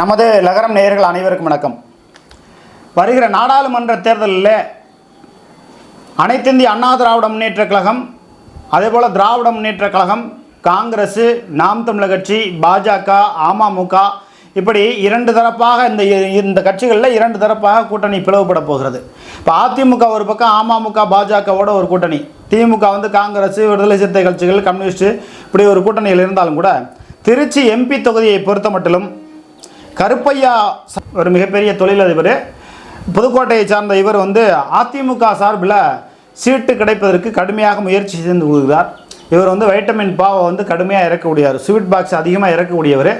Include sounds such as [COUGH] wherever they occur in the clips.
நமது நகரம் நேயர்கள் அனைவருக்கும் வணக்கம். வருகிற நாடாளுமன்ற தேர்தலில் அனைத்திந்திய அண்ணா திராவிட முன்னேற்ற கழகம் அதேபோல் திராவிட முன்னேற்ற கழகம் காங்கிரஸ் நாம் தமிழர் கட்சி பாஜக அமமுக இப்படி இரண்டு தரப்பாக இந்த இந்த கட்சிகளில் இரண்டு தரப்பாக கூட்டணி பிளவுபட போகிறது. இப்போ அதிமுக ஒரு பக்கம் அமமுக பாஜகவோட ஒரு கூட்டணி. திமுக வந்து காங்கிரஸ் விடுதலை சிறுத்தை கட்சிகள் கம்யூனிஸ்ட் இப்படி ஒரு கூட்டணியில் இருந்தாலும் கூட திருச்சி எம்பி தொகுதியை பொறுத்த மட்டிலும் கருப்பையா ஒரு மிகப்பெரிய தொழிலதிபர். புதுக்கோட்டையை சார்ந்த இவர் வந்து அதிமுக சார்பில் சீட்டு கிடைப்பதற்கு கடுமையாக முயற்சி செய்து வருகிறார் இவர் வந்து வைட்டமின் பாவை வந்து கடுமையாக இறக்கக்கூடியவர் ஸ்வீட் பாக்ஸ் அதிகமாக இறக்கக்கூடியவர்.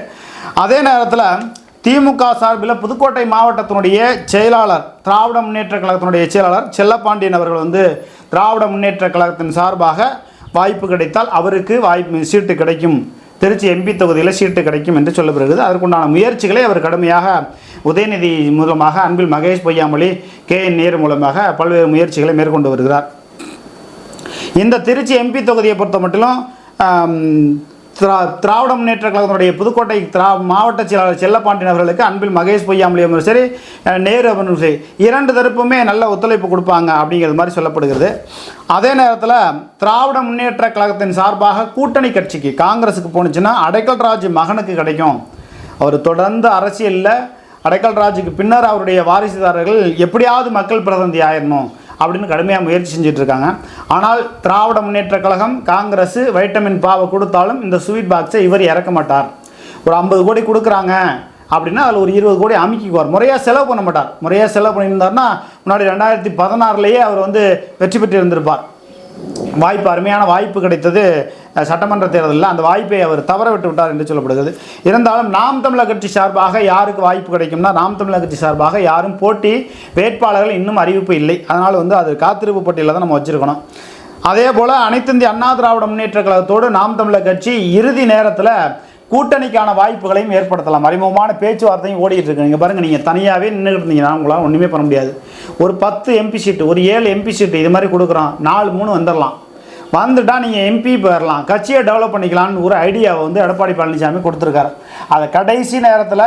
அதே நேரத்தில் திமுக சார்பில் புதுக்கோட்டை மாவட்டத்தினுடைய செயலாளர் திராவிட முன்னேற்ற கழகத்தினுடைய செயலாளர் செல்லப்பாண்டியன் அவர்கள் வந்து திராவிட முன்னேற்ற கழகத்தின் சார்பாக வாய்ப்பு கிடைத்தால் அவருக்கு வாய்ப்பு சீட்டு கிடைக்கும். திருச்சி எம்பி தொகுதியில் சீட்டு கிடைக்கும் என்று சொல்லப்படுகிறது. அதற்குண்டான முயற்சிகளை அவர் கடுமையாக உதயநிதி மூலமாக அன்பில் மகேஷ் பொய்யாமொழி கே என் நேரு மூலமாக பல்வேறு முயற்சிகளை மேற்கொண்டு வருகிறார். இந்த திருச்சி எம்பி தொகுதியை பொறுத்த மட்டிலும் திரா திராவிட முன்னேற்ற கழகத்தினுடைய புதுக்கோட்டை திரா மாவட்ட செயலாளர் செல்லப்பாண்டியன் அவர்களுக்கு அன்பில் மகேஷ் பொய்யாமலியும் சரி நேரு அவர்களும் சரி இரண்டு தரப்புமே நல்ல ஒத்துழைப்பு கொடுப்பாங்க அப்படிங்கிறது மாதிரி சொல்லப்படுகிறது. அதே நேரத்தில் திராவிட முன்னேற்ற கழகத்தின் சார்பாக கூட்டணி கட்சிக்கு காங்கிரஸுக்கு போணுச்சுன்னா அடைக்கல் ராஜ் மகனுக்கு கிடைக்கும். அவர் தொடர்ந்து அரசியலில் அடைக்கல் ராஜுக்கு பின்னர் அவருடைய வாரிசுதாரர்கள் எப்படியாவது மக்கள் பிரதிநிதி ஆயிடணும் அப்படின்னு கடுமையாக முயற்சி செஞ்சுட்டு இருக்காங்க ஆனால் திராவிட முன்னேற்ற கழகம் காங்கிரஸ் வைட்டமின் பாவை கொடுத்தாலும் இந்த ஸ்வீட் பாக்ஸை இவர் இறக்க மாட்டார். ஒரு ஐம்பது கோடி கொடுக்குறாங்க அப்படின்னா அதில் ஒரு இருபது கோடி அமுக்கிக்குவார். முறையாக செலவு பண்ண மாட்டார். முறையாக செலவு பண்ணியிருந்தாருன்னா முன்னாடி ரெண்டாயிரத்தி பதினாறுலேயே அவர் வந்து வெற்றி பெற்று இருந்திருப்பார் வாய்ப்பு அருமையான வாய்ப்பு கிடைத்தது சட்டமன்ற தேர்தலில் அந்த வாய்ப்பை அவர் தவற விட்டு விட்டார் என்று சொல்லப்படுகிறது. இருந்தாலும் நாம் தமிழர் கட்சி சார்பாக யாருக்கு வாய்ப்பு கிடைக்கும்னா நாம் தமிழர் கட்சி சார்பாக யாரும் போட்டி வேட்பாளர்கள் இன்னும் அறிவிப்பு இல்லை. அதனால் வந்து அது காத்திருப்பு பட்டியலில் தான் நம்ம வச்சுருக்கணும். அதே போல் அனைத்திந்திய அண்ணா திராவிட முன்னேற்ற கழகத்தோடு நாம் தமிழர் கட்சி இறுதி நேரத்தில் கூட்டணிக்கான வாய்ப்புகளையும் ஏற்படுத்தலாம். மறைமுகமான பேச்சுவார்த்தையும் ஓடிட்டு இருக்கு. நீங்கள் பாருங்கள் நீங்கள் தனியாகவே நின்றுட்டு இருந்தீங்கன்னா உங்களால் ஒன்றுமே பண்ண முடியாது. ஒரு பத்து எம்பி சீட்டு ஒரு ஏழு எம்பி சீட்டு இது மாதிரி கொடுக்குறோம். நாலு மூணு வந்துடலாம். வந்துட்டால் நீங்கள் எம்பி போயிடலாம் கட்சியை டெவலப் பண்ணிக்கலாம்னு ஒரு ஐடியாவை வந்து எடப்பாடி பழனிசாமி கொடுத்துருக்காரு. அதை கடைசி நேரத்தில்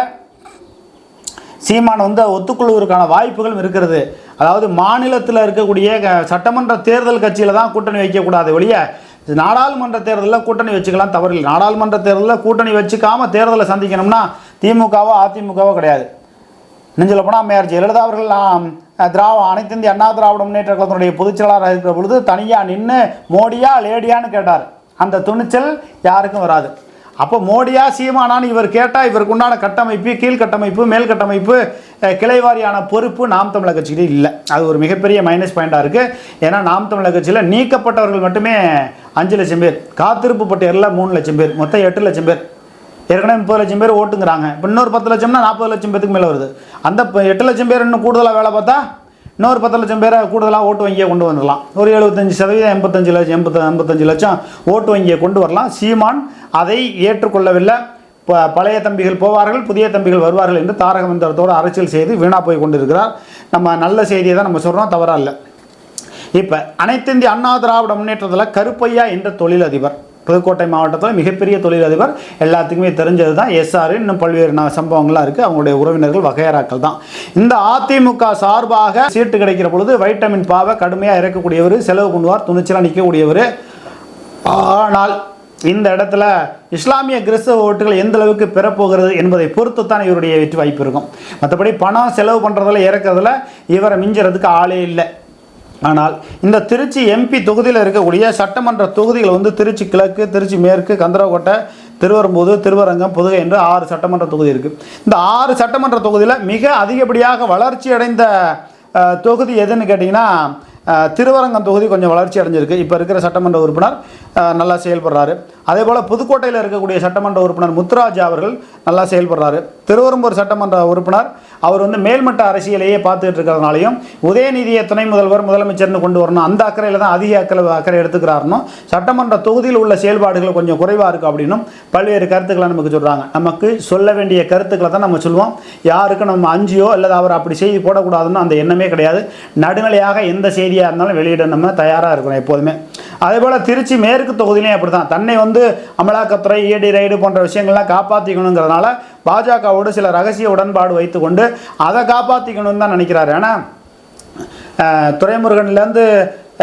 சீமான் வந்து ஒத்துக்கொள்வதற்கான வாய்ப்புகளும் இருக்கிறது. அதாவது மாநிலத்தில் இருக்கக்கூடிய சட்டமன்ற தேர்தல் கட்சியில் தான் கூட்டணி வைக்கக்கூடாது ஒழிய நாடாளுமன்ற தேர்தலில் கூட்டணி வச்சுக்கலாம் தவறில்லை நாடாளுமன்ற தேர்தலில் கூட்டணி வச்சுக்காம தேர்தலை சந்திக்கணும்னா திமுகவோ அதிமுகவோ கிடையாது. நெஞ்சில் போனால் மேயர் ஜெயலலிதா அவர்கள் திராவிட அனைத்து இந்திய அண்ணா திராவிட முன்னேற்ற கழகத்தினுடைய பொதுச் செயலாளராக இருக்கிற பொழுது தனியாக நின்று மோடியா லேடியான்னு கேட்டார். அந்த துணிச்சல் யாருக்கும் வராது. அப்போ மோடியா சீமானான்னு இவர் கேட்டால் இவருக்கு உண்டான கட்டமைப்பு கீழ்கட்டமைப்பு மேல்கட்டமைப்பு கிளைவாரியான பொறுப்பு நாம் தமிழக கட்சிக்கிட்டே இல்லை. அது ஒரு மிகப்பெரிய மைனஸ் பாயிண்டாக இருக்குது ஏன்னா நாம் தமிழக கட்சியில் நீக்கப்பட்டவர்கள் மட்டுமே அஞ்சு லட்சம் பேர் காத்திருப்பு பட்டியலில் மூணு லட்சம் பேர் மொத்தம் எட்டு லட்சம் பேர். ஏற்கனவே முப்பது லட்சம் பேர் ஓட்டுங்கிறாங்க. இப்போ இன்னொரு பத்து லட்சம்னா நாற்பது லட்சம் பேருக்கு மேலே வருது. அந்த எட்டு லட்சம் பேர் இன்னும் கூடுதலாக வேலை பார்த்தா இன்னொரு பத்து லட்சம் பேரை கூடுதலாக ஓட்டு வங்கியை கொண்டு வந்துடலாம். ஒரு எழுபத்தஞ்சு சதவீதம் எண்பத்தஞ்சு லட்சம் எண்பத்த ஐம்பத்தஞ்சு லட்சம் ஓட்டு வங்கியை கொண்டு வரலாம். சீமான் அதை ஏற்றுக்கொள்ளவில்லை. ப- பழைய தம்பிகள் போவார்கள் புதிய தம்பிகள் வருவார்கள் என்று தாரக மந்திரத்தோடு அரசியல் செய்து வீணாக போய் கொண்டிருக்கிறார். நம்ம நல்ல செய்தியை தான் நம்ம சொல்கிறோம் தவறா இல்லை. இப்போ அனைத்து இந்திய அண்ணா திராவிட முன்னேற்றத்தில் கருப்பையா என்ற தொழிலதிபர். புதுக்கோட்டை மாவட்டத்தில் மிகப்பெரிய தொழிலதிபர் எல்லாத்துக்குமே தெரிஞ்சது தான் எஸ்ஆர் இன்னும் பல்வேறு ந- சம்பவங்கள்லாம் இருக்குது அவங்களுடைய உறவினர்கள் வகையறாக்கள் தான். இந்த அதிமுக சார்பாக சீட்டு கிடைக்கிற பொழுது வைட்டமின் பாவை கடுமையாக இறக்கக்கூடியவர் செலவு பண்ணுவார் துணிச்சலாக நிற்கக்கூடியவர் ஆனால் இந்த இடத்துல இஸ்லாமிய கிறிஸ்தவ ஓட்டுகள் எந்த அளவுக்கு பெறப்போகிறது என்பதை பொறுத்து தான் இவருடைய வெற்றி வாய்ப்பு இருக்கும். மற்றபடி பணம் செலவு பண்ணுறதுல இறக்குறதுல இவரை மிஞ்சுறதுக்கு ஆளே இல்லை. ஆனால் இந்த திருச்சி எம்பி தொகுதியில் இருக்கக்கூடிய சட்டமன்ற தொகுதிகள் வந்து திருச்சி கிழக்கு திருச்சி மேற்கு கந்தரக்கோட்டை திருவரம்பூது திருவரங்கம் புதுகை என்று ஆறு சட்டமன்ற தொகுதி இருக்குது இந்த ஆறு சட்டமன்ற தொகுதியில் மிக அதிகப்படியாக வளர்ச்சி அடைந்த தொகுதி எதுன்னு கேட்டிங்கன்னா திருவரங்கம் தொகுதி கொஞ்சம் வளர்ச்சி அடைஞ்சிருக்கு. இப்போ இருக்கிற சட்டமன்ற உறுப்பினர் நல்லா செயல்படுறாரு. அதே போல் புதுக்கோட்டையில் இருக்கக்கூடிய சட்டமன்ற உறுப்பினர் முத்துராஜா அவர்கள் நல்லா செயல்படுறாரு. திருவரம்பூர் சட்டமன்ற உறுப்பினர் அவர் வந்து மேல்மட்ட அரசியலையே பார்த்துட்டு இருக்கிறதுனாலையும் உதயநிதியை துணை முதல்வர் முதலமைச்சர்னு கொண்டு வரணும். அந்த அக்கறையில் தான் அதிக அக்கறை அக்கறை எடுத்துக்கிறாருனும் சட்டமன்ற தொகுதியில் உள்ள செயல்பாடுகள் கொஞ்சம் குறைவாக இருக்குது அப்படின்னும் பல்வேறு கருத்துக்களை நமக்கு சொல்கிறாங்க நமக்கு சொல்ல வேண்டிய கருத்துக்களை தான் நம்ம சொல்லுவோம். யாருக்கு நம்ம அஞ்சியோ அல்லது அவர் அப்படி செய்தி போடக்கூடாதுன்னு அந்த எண்ணமே கிடையாது. நடுநிலையாக எந்த செய்தியாக இருந்தாலும் வெளியிட நம்ம தயாராக இருக்கணும் எப்போதுமே. அதே போல் திருச்சி மேற்கு தொகுதியிலையும் அப்படி தான் தன்னை வந்து அமலாக்கத்துறை ஏடி ரைடு போன்ற விஷயங்கள்லாம் காப்பாற்றிக்கணுங்கிறதுனால பாஜகவோடு சில ரகசிய உடன்பாடு வைத்துக்கொண்டு அதை காப்பாற்றிக்கணும்னு தான் நினைக்கிறாரு. ஏன்னா துறைமுருகன்லேருந்து துரைமுருகன்லேருந்து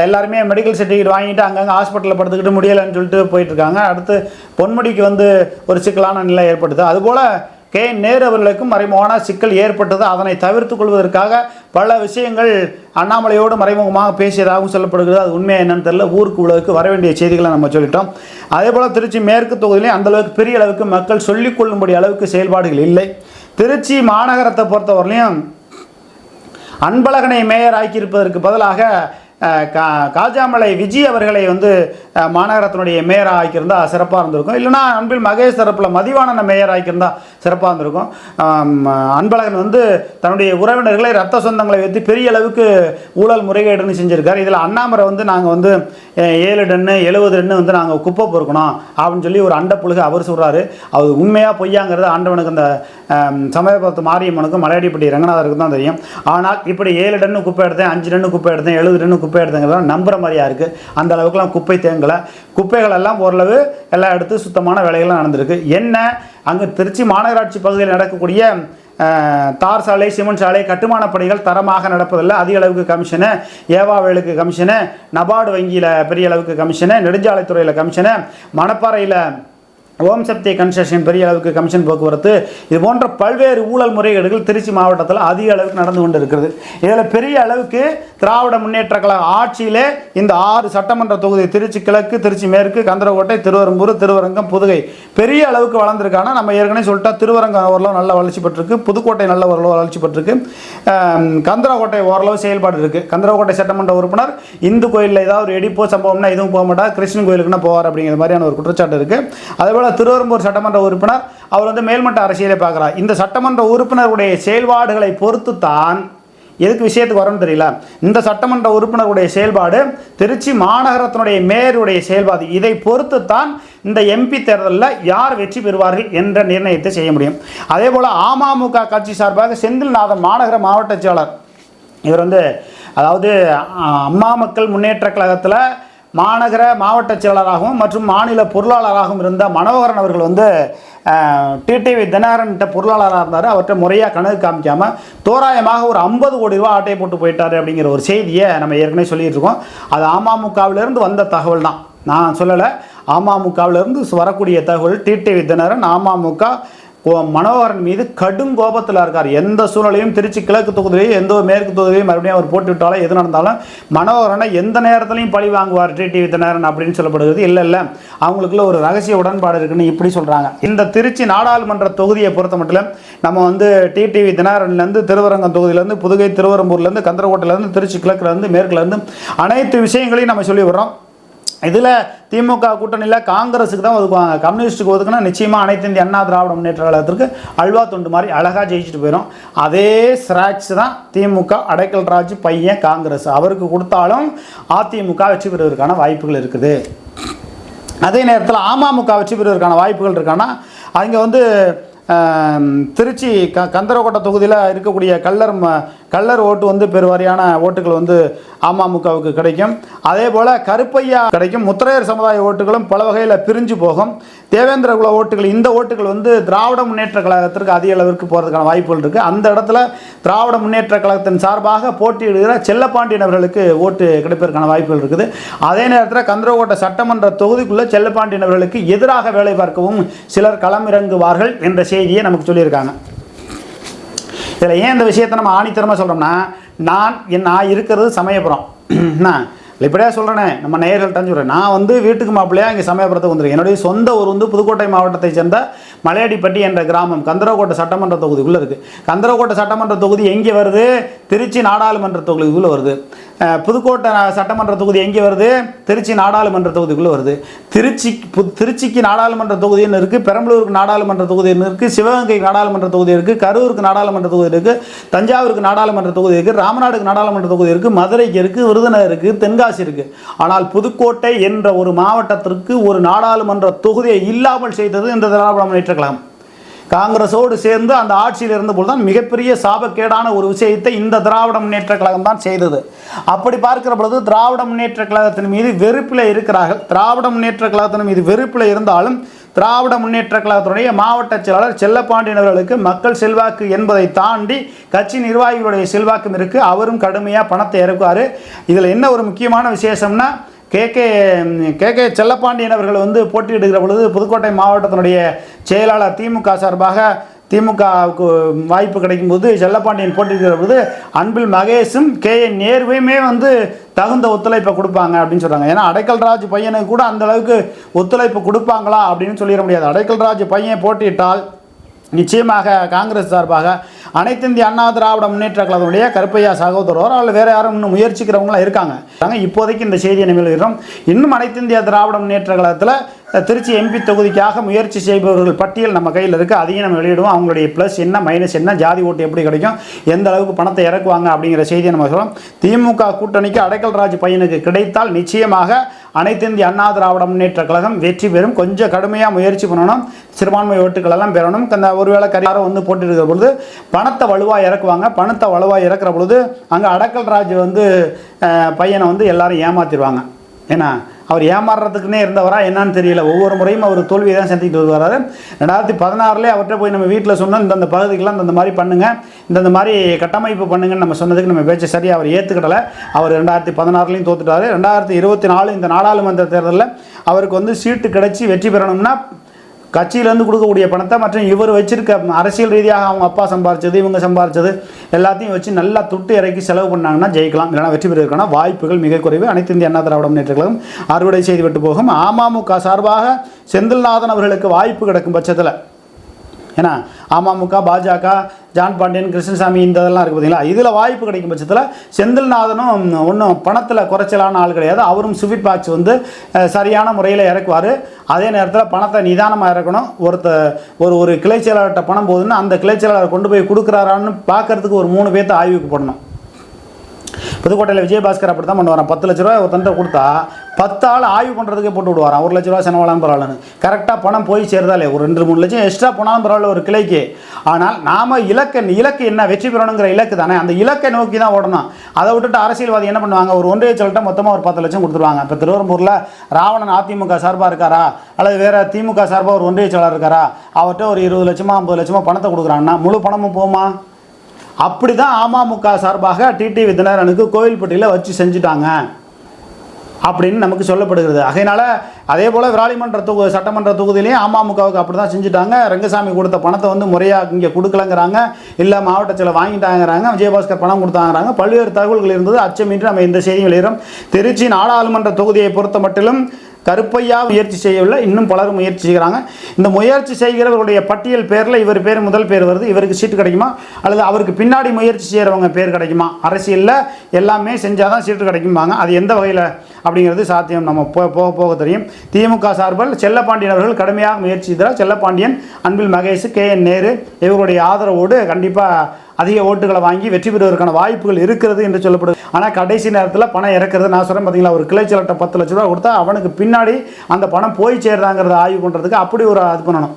எல்லாருமே மெடிக்கல் சர்டிஃபிகேட் வாங்கிட்டு அங்கங்கே ஹாஸ்பிட்டலில் படுத்துக்கிட்டு முடியலைன்னு சொல்லிட்டு போயிட்டுருக்காங்க அடுத்து பொன்முடிக்கு வந்து ஒரு சிக்கலான நிலை ஏற்படுது அதுபோல் கே நேரு அவர்களுக்கும் மறைமுகமான சிக்கல் ஏற்பட்டது. அதனை தவிர்த்துக் கொள்வதற்காக பல விஷயங்கள் அண்ணாமலையோடு மறைமுகமாக பேசியதாகவும் சொல்லப்படுகிறது. அது உண்மையாக என்னன்னு தெரியல. ஊருக்கு உலகுக்கு வர வேண்டிய செய்திகளை நம்ம சொல்லிட்டோம். அதே போல் திருச்சி மேற்கு தொகுதியிலையும் அந்த அளவுக்கு பெரிய அளவுக்கு மக்கள் சொல்லிக்கொள்ளும்படி அளவுக்கு செயல்பாடுகள் இல்லை. திருச்சி மாநகரத்தை பொறுத்தவரையிலையும் அன்பழகனை மேயர் ஆக்கியிருப்பதற்கு பதிலாக கா காஜாமலை விஜய் அவர்களை வந்து மாநகரத்தினுடைய மேயராக ஆக்கியிருந்தா சிறப்பாக இருந்திருக்கும். இல்லைனா அன்பில் மகேஷ் தரப்பில் மதிவானனை மேயர் ஆக்கியிருந்தா சிறப்பாக இருந்திருக்கும். அன்பழகன் வந்து தன்னுடைய உறவினர்களை ரத்த சொந்தங்களை வைத்து பெரிய அளவுக்கு ஊழல் முறைகேடுன்னு செஞ்சுருக்காரு. இதில் அண்ணாமரை வந்து நாங்கள் வந்து ஏழு டன்னு எழுபது டன்னு வந்து நாங்கள் குப்பை பொறுக்கணும் அப்படின்னு சொல்லி ஒரு அண்ட புழுக அவர் சொல்கிறாரு அது உண்மையாக பொய்யாங்கிறது ஆண்டவனுக்கு அந்த சமயபுரத்து மாரியம்மனுக்கும் மலையடிப்பட்டி ரங்கநாதருக்கு தான் தெரியும். ஆனால் இப்படி ஏழு டன்னு குப்பை எடுத்தேன் அஞ்சு டன்னு குப்பை எடுத்தேன் எழுபது டன்னு குப்பை எடுத்தேங்கிறத நம்புற மாதிரியா இருக்குது அந்த அளவுக்குலாம் குப்பை தேங்கலை. குப்பைகள் எல்லாம் ஓரளவு எல்லாம் எடுத்து சுத்தமான வேலைகள்லாம் நடந்திருக்கு. என்ன? அங்கே திருச்சி மாநகராட்சி பகுதியில் நடக்கக்கூடிய தார் சாலை சிமெண்ட் சாலை கட்டுமான பணிகள் தரமாக நடப்பதில்லை. அதிக அளவுக்கு கமிஷனு ஏவாவேலுக்கு கமிஷனு நபார்டு வங்கியில் பெரிய அளவுக்கு கமிஷனு நெடுஞ்சாலைத்துறையில் கமிஷனு மணப்பாறையில் ஓம் சக்தி கன்ஸ்ட்ரக்ஷன் பெரிய அளவுக்கு கமிஷன் போக்குவரத்து. இது போன்ற பல்வேறு ஊழல் முறைகேடுகள் திருச்சி மாவட்டத்தில் அதிக அளவுக்கு நடந்து கொண்டு இருக்கிறது இதில் பெரிய அளவுக்கு திராவிட முன்னேற்ற கழக ஆட்சியிலே இந்த ஆறு சட்டமன்ற தொகுதி திருச்சி கிழக்கு திருச்சி மேற்கு கந்தரக்கோட்டை திருவரம்பூர் திருவரங்கம் புதுகை பெரிய அளவுக்கு வளர்ந்துருக்கானா நம்ம ஏற்கனவே சொல்லிட்டா திருவரங்கம் ஓரளவு நல்ல வளர்ச்சி பெற்றிருக்கு. புதுக்கோட்டை நல்ல ஓரளவு வளர்ச்சி பெற்றிருக்கு. கந்தரகோட்டை கந்தரக்கோட்டை ஓரளவு செயல்பாடு இருக்குது கந்தரகோட்டை சட்டமன்ற உறுப்பினர் இந்து கோயிலில் ஏதாவது ஒரு எடிப்போ சம்பவம்னா எதுவும் போக மாட்டா. கிருஷ்ணன் கோயிலுக்குன்னா போவார் அப்படிங்கிற மாதிரியான ஒரு குற்றச்சாட்டு இருக்குது அதேபோல் திருவரம்பூர் சட்டமன்ற உறுப்பினர் அவர் வந்து மேல்மட்ட அரசியலை பார்க்குறார். இந்த சட்டமன்ற உறுப்பினருடைய செயல்பாடுகளை பொறுத்து தான் எதுக்கு விஷயத்துக்கு வரணும்னு தெரியல. இந்த சட்டமன்ற உறுப்பினருடைய செயல்பாடு திருச்சி மாநகரத்தினுடைய மேயருடைய செயல்பாடு இதை பொறுத்து தான் இந்த எம்பி தேர்தலில் யார் வெற்றி பெறுவார்கள் என்ற நிர்ணயத்தை செய்ய முடியும். அதே போல் அமமுக கட்சி சார்பாக செந்தில்நாதன் மாநகர மாவட்ட செயலாளர் இவர் வந்து அதாவது அம்மா மக்கள் முன்னேற்ற கழகத்தில் மாநகர மாவட்ட செயலாளராகவும் மற்றும் மாநில பொருளாளராகவும் இருந்த மனோகரன் அவர்கள் வந்து டிடிவி தினகரன்கிட்ட பொருளாளராக இருந்தார். அவர்கிட்ட முறையாக கணக்கு காமிக்காமல் தோராயமாக ஒரு ஐம்பது கோடி ரூபா ஆட்டையை போட்டு போயிட்டார் அப்படிங்கிற ஒரு செய்தியை நம்ம ஏற்கனவே சொல்லிகிட்டு இருக்கோம் அது அமமுகவிலிருந்து வந்த தகவல் தான். நான் சொல்லலை அமமுகவிலிருந்து வரக்கூடிய தகவல் டிடிவி தினகரன் அமமுக மனோகரன் மீது கடும் கோபத்தில் இருக்கார். எந்த சூழ்நிலையும் திருச்சி கிழக்கு தொகுதியிலையும் எந்த ஒரு மேற்கு தொகுதியிலையும் மறுபடியும் அவர் போட்டு விட்டாலும் எது நடந்தாலும் மனோகரனை எந்த நேரத்துலையும் பழி வாங்குவார். டிடி வித்தனரன் அப்படின்னு சொல்லப்படுகிறது. இல்லை இல்லை. அவங்களுக்குள்ள ஒரு ரகசிய உடன்பாடு இருக்குன்னு இப்படி சொல்கிறாங்க இந்த திருச்சி நாடாளுமன்ற தொகுதியை பொறுத்த மட்டும் நம்ம வந்து டிடிவி தினகரன்லேருந்து திருவரங்கம் தொகுதியிலேருந்து புதுகை திருவரம்பூர்லேருந்து கந்தரகோட்டையிலேருந்து திருச்சி கிழக்குலேருந்து மேற்குலேருந்து அனைத்து விஷயங்களையும் நம்ம சொல்லி வர்றோம் இதில் திமுக கூட்டணியில் காங்கிரஸுக்கு தான் ஒதுக்குவாங்க கம்யூனிஸ்ட்டுக்கு ஒதுக்குனா நிச்சயமாக அனைத்து இந்திய அண்ணா திராவிட முன்னேற்ற கழகத்திற்கு அல்வா துண்டு மாதிரி அழகாக ஜெயிச்சுட்டு போயிடும் அதே ஸ்ராட்ச் தான் திமுக அடைக்கல் ராஜ் பையன் காங்கிரஸ். அவருக்கு கொடுத்தாலும் அதிமுக வெற்றி பெறுவதற்கான வாய்ப்புகள் இருக்குது. அதே நேரத்தில் அமமுக வெற்றி பெறுவதற்கான வாய்ப்புகள் இருக்கான்னா அங்கே வந்து திருச்சி க கந்தரக்கோட்டை தொகுதியில் இருக்கக்கூடிய கல்லர் ம- கல்லர் ஓட்டு வந்து பெருவாரியான ஓட்டுகள் வந்து அமமுகவுக்கு கிடைக்கும். அதே போல் கருப்பையா கிடைக்கும். முத்திரையர் சமுதாய ஓட்டுகளும் பல வகையில் பிரிஞ்சு போகும். தேவேந்திர குல ஓட்டுகள் இந்த ஓட்டுகள் வந்து திராவிட முன்னேற்ற கழகத்திற்கு அதிக அளவிற்கு போகிறதுக்கான வாய்ப்புகள் இருக்குது அந்த இடத்துல திராவிட முன்னேற்ற கழகத்தின் சார்பாக போட்டியிடுகிற செல்லப்பாண்டியன் அவர்களுக்கு ஓட்டு கிடைப்பதற்கான வாய்ப்புகள் இருக்குது. அதே நேரத்தில் கந்தரகோட்டை சட்டமன்ற தொகுதிக்குள்ளே செல்லப்பாண்டியன் அவர்களுக்கு எதிராக வேலை பார்க்கவும் சிலர் களமிறங்குவார்கள் என்ற செய்தியை நமக்கு சொல்லியிருக்காங்க. இதில் ஏன் இந்த விஷயத்தை நம்ம ஆணித்தரமாக சொல்கிறோம்னா நான் என் நான் இருக்கிறது சமயபுரம். [CLEARS THROAT] நான் இப்படியா சொல்கிறேனே நம்ம நேயர்கள்ட்ட சொல்கிறேன் நான் வந்து வீட்டுக்கு மாப்பிள்ளையாக இங்கே சமயபுரத்துக்கு வந்துருக்கேன். என்னுடைய சொந்த ஊர் வந்து புதுக்கோட்டை மாவட்டத்தை சேர்ந்த மலையடிப்பட்டி என்ற கிராமம். கந்தரக்கோட்டை சட்டமன்ற தொகுதிக்குள்ளே இருக்குது கந்தரக்கோட்டை சட்டமன்ற தொகுதி எங்கே வருது? திருச்சி நாடாளுமன்ற தொகுதிக்குள்ளே வருது. புதுக்கோட்டை சட்டமன்ற தொகுதி எங்கே வருது? திருச்சி நாடாளுமன்ற தொகுதிக்குள்ளே வருது. திருச்சி பு திருச்சிக்கு நாடாளுமன்ற தொகுதின்னு இருக்குது பெரம்பலூருக்கு நாடாளுமன்ற தொகுதின்னு இருக்குது சிவகங்கைக்கு நாடாளுமன்ற தொகுதி இருக்குது கரூருக்கு நாடாளுமன்ற தொகுதி இருக்குது தஞ்சாவூருக்கு நாடாளுமன்ற தொகுதி இருக்குது ராமநாடுக்கு நாடாளுமன்ற தொகுதி இருக்குது மதுரைக்கு இருக்குது விருதுநகர் இருக்குது தென்காசி இருக்குது ஆனால் புதுக்கோட்டை என்ற ஒரு மாவட்டத்திற்கு ஒரு நாடாளுமன்ற தொகுதியை இல்லாமல் செய்தது இந்த திராவிட முன்னேற்ற கழகம் காங்கிரஸோடு சேர்ந்து அந்த ஆட்சியில் இருந்தபோது தான் மிகப்பெரிய சாபக்கேடான ஒரு விஷயத்தை இந்த திராவிட முன்னேற்ற கழகம் தான் செய்தது. அப்படி பார்க்கிற பொழுது திராவிட முன்னேற்ற கழகத்தின் மீது வெறுப்பில் இருக்கிறார்கள். திராவிட முன்னேற்ற கழகத்தின் மீது வெறுப்பில் இருந்தாலும் திராவிட முன்னேற்ற கழகத்தினுடைய மாவட்ட செயலாளர் செல்லப்பாண்டியன் அவர்களுக்கு மக்கள் செல்வாக்கு என்பதை தாண்டி கட்சி நிர்வாகிகளுடைய செல்வாக்கும் இருக்குது அவரும் கடுமையாக பணத்தை இறக்குவார். இதில் என்ன ஒரு முக்கியமான விசேஷம்னா K K K K Chellapandian அவர்கள் வந்து போட்டியிடுகிற பொழுது புதுக்கோட்டை மாவட்டத்தினுடைய செயலாளர் திமுக சார்பாக திமுகவுக்கு வாய்ப்பு கிடைக்கும்போது செல்லப்பாண்டியன் போட்டிருக்கிற பொழுது அன்பில் மகேஷும் கே என் நேர்வையுமே வந்து தகுந்த ஒத்துழைப்பை கொடுப்பாங்க அப்படின்னு சொல்கிறாங்க ஏன்னா அடைக்கல் ராஜ் பையனுக்கு கூட அந்தளவுக்கு ஒத்துழைப்பு கொடுப்பாங்களா அப்படின்னு சொல்லிட முடியாது. அடைக்கல் ராஜ் பையன் போட்டியிட்டால் நிச்சயமாக காங்கிரஸ் சார்பாக அனைத்து இந்திய அண்ணா திராவிட முன்னேற்ற கழகத்துடைய கருப்பையா சகோதரர் அல்லது வேற யாரும் இன்னும் முயற்சிக்கிறவங்களாம் இருக்காங்க. இப்போதைக்கு இந்த செய்தியை நிகழ்கிறோம் இன்னும் அனைத்து இந்திய திராவிட முன்னேற்ற கழகத்தில் திருச்சி எம்பி தொகுதிக்காக முயற்சி செய்பவர்கள் பட்டியல் நம்ம கையில் இருக்குது அதையும் நம்ம வெளியிடுவோம். அவங்களுடைய ப்ளஸ் என்ன மைனஸ் என்ன ஜாதி ஓட்டு எப்படி கிடைக்கும் எந்த அளவுக்கு பணத்தை இறக்குவாங்க அப்படிங்கிற செய்தியை நம்ம சொல்கிறோம் திமுக கூட்டணிக்கு அடைக்கல் ராஜ் பையனுக்கு கிடைத்தால் நிச்சயமாக அனைத்து இந்திய அண்ணா திராவிட முன்னேற்ற கழகம் வெற்றி பெறும். கொஞ்சம் கடுமையாக முயற்சி பண்ணணும். சிறுபான்மை ஓட்டுகள் எல்லாம் பெறணும். அந்த ஒருவேளை கரியாரம் வந்து போட்டுருக்கிற பொழுது பணத்தை வலுவாக இறக்குவாங்க. பணத்தை வலுவாக இறக்குற பொழுது அங்கே அடக்கல் ராஜ் வந்து பையனை வந்து எல்லாரும் ஏமாத்திடுவாங்க. ஏன்னா அவர் ஏமாறுறதுக்குன்னே இருந்தவரா என்னன்னு தெரியல. ஒவ்வொரு முறையும் அவர் தோல்வியை தான் சந்திக்கிட்டு வருவார். ரெண்டாயிரத்தி பதினாறுலேயே அவர்கிட்ட போய் நம்ம வீட்டில் சொன்னோம் இந்தந்த பகுதிக்கெல்லாம் இந்த மாதிரி பண்ணுங்க இந்தந்த மாதிரி கட்டமைப்பு பண்ணுங்கன்னு நம்ம சொன்னதுக்கு நம்ம பேச்சை சரியாக அவர் ஏற்றுக்கிடலை அவர் ரெண்டாயிரத்தி பதினாறுலேயும் தோத்துட்டார். ரெண்டாயிரத்தி இருபத்தி நாலு இந்த நாடாளுமன்ற தேர்தலில் அவருக்கு வந்து சீட்டு கிடச்சி வெற்றி பெறணும்னா கட்சியிலேருந்து கொடுக்கக்கூடிய பணத்தை மற்றும் இவர் வச்சிருக்க அரசியல் ரீதியாக அவங்க அப்பா சம்பாரிச்சது இவங்க சம்பாரிச்சது எல்லாத்தையும் வச்சு நல்லா துட்டு இறக்கி செலவு பண்ணாங்கன்னா ஜெயிக்கலாம். இல்லைனா வெற்றி பெறுவதற்கான வாய்ப்புகள் மிக குறைவு. அனைத்து இந்திய அண்ணா திராவிட முன்னேற்ற கழகம் அறுவடை செய்து விட்டு போகும். அமமுக சார்பாக செந்தில்நாதன் அவர்களுக்கு வாய்ப்பு கிடைக்கும் பட்சத்தில். ஏன்னா அமமுக பாஜக ஜான் பாண்டியன் கிருஷ்ணசாமி இந்த இதெல்லாம் இருக்குது பார்த்தீங்களா இதில் வாய்ப்பு கிடைக்கும் பட்சத்தில் செந்தில்நாதனும் ஒன்றும் பணத்தில் குறைச்சலான ஆள் கிடையாது. அவரும் ஸ்வீட் பாக்ஸ் வந்து சரியான முறையில் இறக்குவார். அதே நேரத்தில் பணத்தை நிதானமாக இறக்கணும். ஒருத்த ஒரு ஒரு கிளை செயலாளர்கிட்ட பணம் போகுதுன்னா அந்த கிளை செயலாளர் கொண்டு போய் கொடுக்குறாரான்னு பார்க்கறதுக்கு ஒரு மூணு பேர்த்த ஆய்வுக்கு போடணும். புதுக்கோட்டையில் விஜயபாஸ்கர் அப்படி தான் பண்ணுவாராம். பத்து லட்ச ரூபாய் ஒருத்தன்ட்ட கொடுத்தா பத்து ஆள் ஆய்வு பண்ணுறதுக்கே போட்டு விடுவாராம். ஒரு லட்ச ரூபா செலவாளான்னு பரவாயில்லன்னு. கரெக்டாக பணம் போய் சேர்ந்தாலே ஒரு ரெண்டு மூணு லட்சம் எக்ஸ்ட்ரா போனாலும் பரவாயில்ல ஒரு கிளைக்கு. ஆனால் நாம் இலக்கு இலக்கு என்ன? வெற்றி பெறணுங்கிற இலக்கு தானே? அந்த இலக்கை நோக்கி தான் ஓடணும். அதை விட்டுட்டு அரசியல்வாதி என்ன பண்ணுவாங்க? ஒரு ஒன்றிய சொல்லிட்டு மொத்தமாக ஒரு பத்து லட்சம் கொடுத்துருவாங்க. இப்போ திருவரம்பூரில் ராவணன் அதிமுக சார்பாக இருக்காரா? அல்லது வேறு திமுக சார்பாக ஒரு ஒன்றிய செயலாளர் இருக்காரா? அவர்கிட்ட ஒரு இருபது லட்சமாக ஐம்பது லட்சமாக பணத்தை கொடுக்குறாங்கன்னா முழு பணமும் போமா அப்படி தான் அமமுக சார்பாக டிடி தினகரனுக்கு கோவில்பட்டியில் வச்சு செஞ்சுட்டாங்க. அப்படின்னு நமக்கு சொல்லப்படுகிறது. அதனால் அதே போல் விராலிமன்ற தொகு சட்டமன்ற தொகுதியிலையும் அமமுகவுக்கு அப்படி தான் செஞ்சுட்டாங்க. ரங்கசாமி கொடுத்த பணத்தை வந்து முறையாக இங்கே கொடுக்கலங்கிறாங்க. இல்லை மாவட்டத்தில் வாங்கிட்டாங்கிறாங்க விஜயபாஸ்கர் பணம் கொடுத்தாங்கிறாங்க. பல்வேறு தகவல்கள் இருந்தது. அச்சமின்றி நம்ம இந்த செய்தி வெளியிடும் திருச்சி நாடாளுமன்ற தொகுதியை பொறுத்த மட்டிலும் கருப்பையா முயற்சி செய்யவில்லை. இன்னும் பலரும் முயற்சி செய்கிறாங்க. இந்த முயற்சி செய்கிறவர்களுடைய பட்டியல் பேரில் இவர் பேர் முதல் பேர் வருது. இவருக்கு சீட்டு கிடைக்குமா? அல்லது அவருக்கு பின்னாடி முயற்சி செய்கிறவங்க பேர் கிடைக்குமா? அரசியலில் எல்லாமே செஞ்சால் தான் சீட்டு கிடைக்கும்பாங்க. அது எந்த வகையில் அப்படிங்கிறது சாத்தியம் நம்ம போ போக போக தெரியும். திமுக சார்பில் செல்லப்பாண்டியன் அவர்கள் கடுமையாக முயற்சி செய்தார். செல்லப்பாண்டியன் அன்பில் மகேஷ் கே என் நேரு இவர்களுடைய ஆதரவோடு கண்டிப்பாக அதிக ஓட்டுகளை வாங்கி வெற்றி பெறுவதற்கான வாய்ப்புகள் இருக்கிறது என்று சொல்லப்படுது. ஆனால் கடைசி நேரத்தில் பணம் இறக்குறது நான் சொல்கிறேன் பார்த்தீங்களா ஒரு கிளைச்சலட்டை பத்து லட்ச ரூபா கொடுத்தா அவனுக்கு பின்னாடி அந்த பணம் போய் சேர்றாங்கிறத ஆய்வு பண்ணுறதுக்கு அப்படி ஒரு இது பண்ணணும்.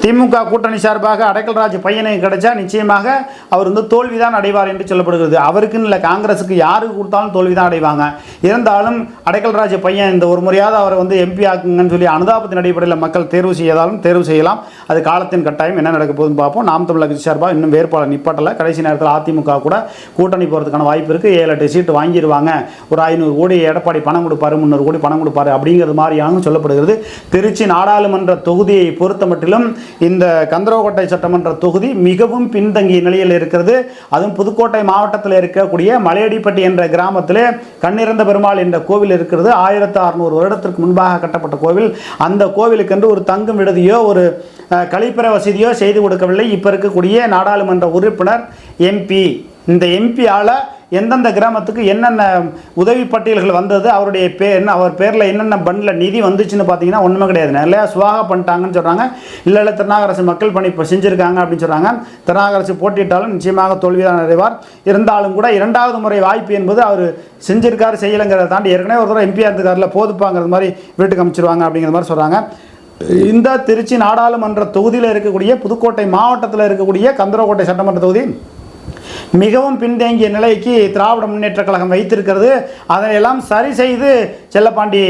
திமுக கூட்டணி சார்பாக அடைக்கல்ராஜ் பையனை கிடைச்சா நிச்சயமாக அவர் வந்து தோல்விதான் அடைவார் என்று சொல்லப்படுகிறது. அவருக்குன்னு இல்லை காங்கிரஸுக்கு யாருக்கு கொடுத்தாலும் தோல்விதான் அடைவாங்க. இருந்தாலும் அடைக்கல்ராஜ் பையன் இந்த ஒரு முறையாவது அவரை வந்து எம்பி ஆக்குங்கன்னு சொல்லி அனுதாபத்தின் அடிப்படையில் மக்கள் தேர்வு செய்யதாலும் தேர்வு செய்யலாம். அது காலத்தின் கட்டாயம் என்ன நடக்க போகுதுன்னு பார்ப்போம். நாம் தமிழக கட்சி சார்பாக இன்னும் வேறுபாடு நிப்பாட்டலை. கடைசி நேரத்தில் அதிமுக கூட கூட்டணி போகிறதுக்கான வாய்ப்பு இருக்குது ஏழு எட்டு சீட்டு வாங்கிடுவாங்க ஒரு ஐநூறு கோடி எடப்பாடி பணம் கொடுப்பாரு முந்நூறு கோடி பணம் கொடுப்பாரு அப்படிங்கிறது மாதிரியாகவும் சொல்லப்படுகிறது. திருச்சி நாடாளுமன்ற தொகுதியை பொறுத்த மட்டிலும் இந்த கந்தரவக்கோட்டை சட்டமன்ற தொகுதி மிகவும் பின்தங்கிய நிலையில் இருக்கிறது. அதுவும் புதுக்கோட்டை மாவட்டத்தில் இருக்கக்கூடிய மலையடிப்பட்டி என்ற கிராமத்தில் கண்ணிறந்த பெருமாள் என்ற கோவில் இருக்கிறது. ஆயிரத்து அறுநூறு வருடத்திற்கு முன்பாக கட்டப்பட்ட கோவில். அந்த கோவிலுக்கென்று ஒரு தங்கும் விடுதியோ ஒரு கழிப்பற கழிப்பறை வசதியோ செய்து கொடுக்கவில்லை. இப்போ இருக்கக்கூடிய நாடாளுமன்ற உறுப்பினர் எம்பி இந்த எம்பியால் எந்தெந்த கிராமத்துக்கு என்னென்ன உதவி பட்டியல்கள் வந்தது அவருடைய பேர் என்ன அவர் பேரில் என்னென்ன பண்டில் நிதி வந்துச்சுன்னு பார்த்தீங்கன்னா ஒன்றுமே கிடையாது. நிறையா சுவாக பண்ணிட்டாங்கன்னு சொல்கிறாங்க இல்லை இல்லை திருநாகரசு மக்கள் பணி இப்போ செஞ்சுருக்காங்க அப்படின்னு சொல்கிறாங்க திருநாகரசு போட்டியிட்டாலும் நிச்சயமாக தோல்விதான் அடைவார். இருந்தாலும் கூட இரண்டாவது முறை வாய்ப்பு என்பது அவர் செஞ்சிருக்காரு செய்யலைங்கிறத தாண்டி ஏற்கனவே ஒரு தடவை எம்பியாக இருந்துக்காரில் போதுப்பாங்கிறது மாதிரி வீட்டுக்கு அமைச்சிருவாங்க அப்படிங்கிற மாதிரி சொல்கிறாங்க இந்த திருச்சி நாடாளுமன்ற தொகுதியில் இருக்கக்கூடிய புதுக்கோட்டை மாவட்டத்தில் இருக்கக்கூடிய கந்தரக்கோட்டை சட்டமன்ற தொகுதி மிகவும் பின்தங்கிய நிலைக்கு திராவிட முன்னேற்றக் கழகம் வைத்திருக்கிறது. அதனையெல்லாம் சரி செய்து செல்லப்பாண்டி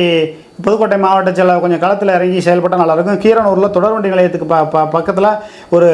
புதுக்கோட்டை மாவட்ட செல்ல கொஞ்சம் களத்தில் இறங்கி செயல்பட்டால் நல்லாயிருக்கும். கீரனூரில் தொடர்வண்டி நிலையத்துக்கு ப ப பக்கத்தில் ஒரு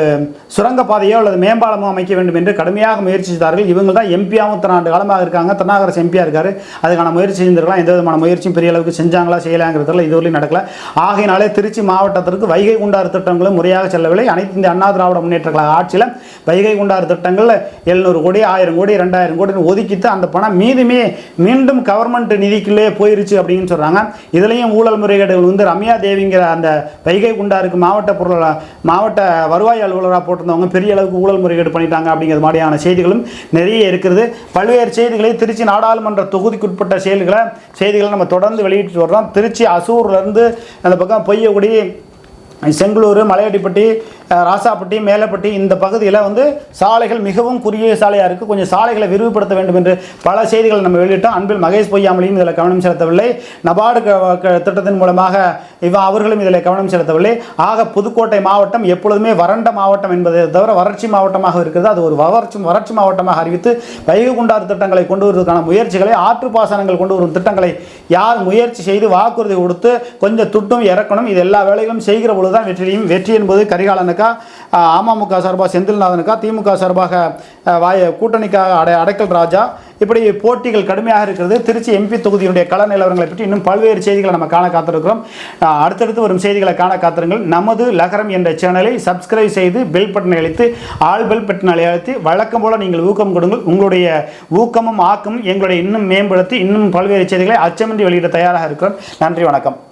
சுரங்கப்பாதையோ அல்லது மேம்பாலமோ அமைக்க வேண்டும் என்று கடுமையாக முயற்சி செய்தார்கள். இவங்க தான் எம்பியாகவும் இத்தனை ஆண்டு காலமாக இருக்காங்க. திருநாகரசு எம்பியாக இருக்காரு. அதுக்கான முயற்சி செஞ்சிருக்கலாம். எந்த விதமான முயற்சியும் பெரிய அளவுக்கு செஞ்சாங்களா செய்யலாங்கிறதுல இதுவரையும் நடக்கல. ஆகையினாலே திருச்சி மாவட்டத்திற்கு வைகை குண்டாறு திட்டங்களும் முறையாக செல்லவில்லை. அனைத்து இந்த அண்ணா திராவிட முன்னேற்ற கழக ஆட்சியில் வைகை குண்டாறு திட்டங்கள் எழுநூறு கோடி ஆயிரம் கோடி ரெண்டாயிரம் கோடி ஒதுக்கிட்டு அந்த பணம் மீதுமே மீண்டும் கவர்மெண்ட் நிதிக்குள்ளே போயிருச்சு அப்படின்னு சொல்கிறாங்க இதுலேயும் ஊழல் முறைகேடுகள் வந்து ரம்யா தேவிங்கிற அந்த வைகை குண்டாருக்கு மாவட்ட பொருளாளர் மாவட்ட வருவாய் அலுவலராக போட்டிருந்தவங்க பெரிய அளவுக்கு ஊழல் முறைகேடு பண்ணிட்டாங்க அப்படிங்கிற மாதிரியான செய்திகளும் நிறைய இருக்கிறது. பல்வேறு செய்திகளை திருச்சி நாடாளுமன்ற தொகுதிக்குட்பட்ட செயல்களை செய்திகளை நம்ம தொடர்ந்து வெளியிட்டு வர்றோம். திருச்சி அசூர்லேருந்து அந்த பக்கம் பொய்யக்குடி செங்களூர் மலையடிப்பட்டி ராசாப்பட்டி மேலப்பட்டி இந்த பகுதியில் வந்து சாலைகள் மிகவும் குறுகிய சாலையாக இருக்குது கொஞ்சம் சாலைகளை விரிவுபடுத்த வேண்டும் என்று பல செய்திகள் நம்ம வெளியிட்டோம். அன்பில் மகேஷ் பொய்யாமலையும் இதில் கவனம் செலுத்தவில்லை. நபார்டு க- திட்டத்தின் மூலமாக இவ அவர்களும் இதில் கவனம் செலுத்தவில்லை. ஆக புதுக்கோட்டை மாவட்டம் எப்பொழுதுமே வறண்ட மாவட்டம் என்பதை தவிர வறட்சி மாவட்டமாக இருக்கிறது. அது ஒரு வறட்சி வறட்சி மாவட்டமாக அறிவித்து வைகை குண்டாறு திட்டங்களை கொண்டு வருவதற்கான முயற்சிகளை ஆற்று பாசனங்கள் கொண்டு வரும் திட்டங்களை யார் முயற்சி செய்து வாக்குறுதி கொடுத்து கொஞ்சம் துட்டும் இறக்கணும் இது எல்லா வேலைகளும் செய்கிற பொழுது தான் வெற்றியும் வெற்றி என்பது கரிகாலனுக்கு ஆஹ், அமமுக சார்பாக செந்தில்நாதனுக்கா? திமுக சார்பாக வாய கூட்டணிக்காக அடை அடைக்கல் ராஜா. இப்படி போட்டிகள் கடுமையாக இருக்கிறது. திருச்சி எம்பி தொகுதியினுடைய கள நிலவரங்களை பற்றி இன்னும் பல்வேறு செய்திகளை நம்ம காண காத்திருக்கிறோம். அடுத்தடுத்து வரும் செய்திகளை காண காத்திருங்கள். நமது லகரம் என்ற சேனலை சப்ஸ்கிரைப் செய்து பெல் பட்டனை அழைத்து ஆல் பெல் பட்டனை அழைத்து வழக்கம் போல நீங்கள் ஊக்கம் கொடுங்கள். உங்களுடைய ஊக்கமும் ஆக்கமும் எங்களுடைய இன்னும் மேம்படுத்தி இன்னும் பல்வேறு செய்திகளை அச்சமின்றி வெளியிட தயாராக இருக்கிறோம். நன்றி வணக்கம்.